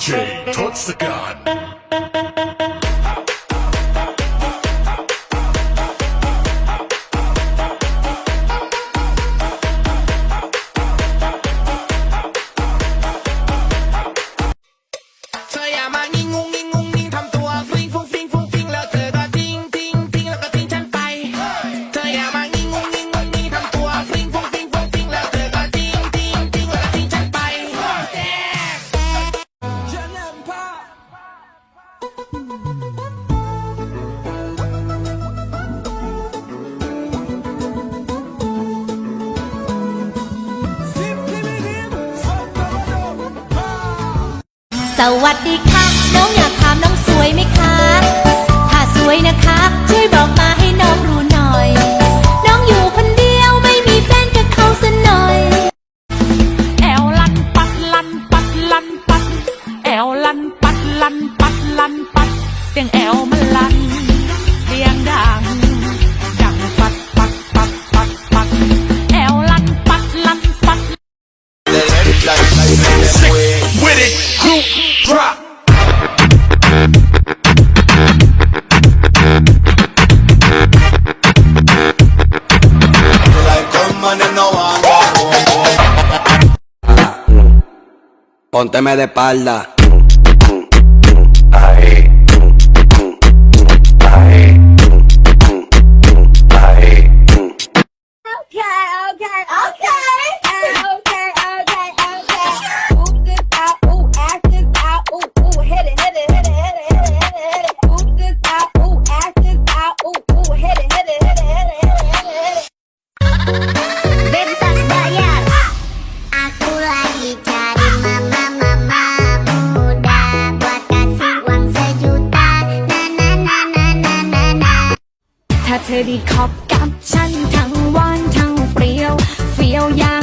DJ Toxican. สวัสดีค่ะ น้องอยากถามน้องสวยไหมคะ ถ้าสวยนะคะ ช่วยบอกมาให้น้องรู้หน่อย น้องอยู่คนเดียวไม่มีแฟนกับเขาสักหน่อย แอวลันปัดลันปัดลันปัด แอวลันปัดลันปัดลันปัด เสียงแอวมันลันเสียงดัง ดังปัดปัดปัดปัดปัด แอวลันปัดลันปัด With it, group drop. Pónteme de espalda. เธอไดีขอบกับฉันทั้งหวานทั้งเปรี้ยว เฟี้ยวย่า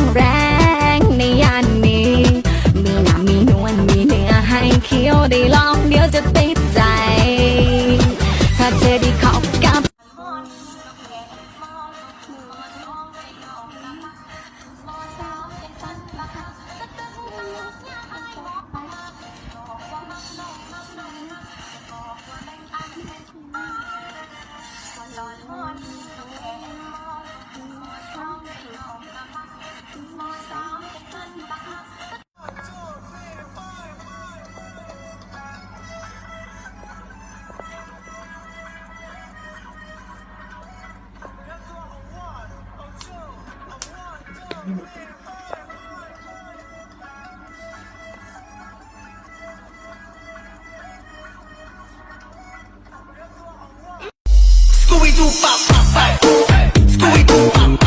Scooby-Doo, pop, pop, pop, Scooby-Doo, pop, pop.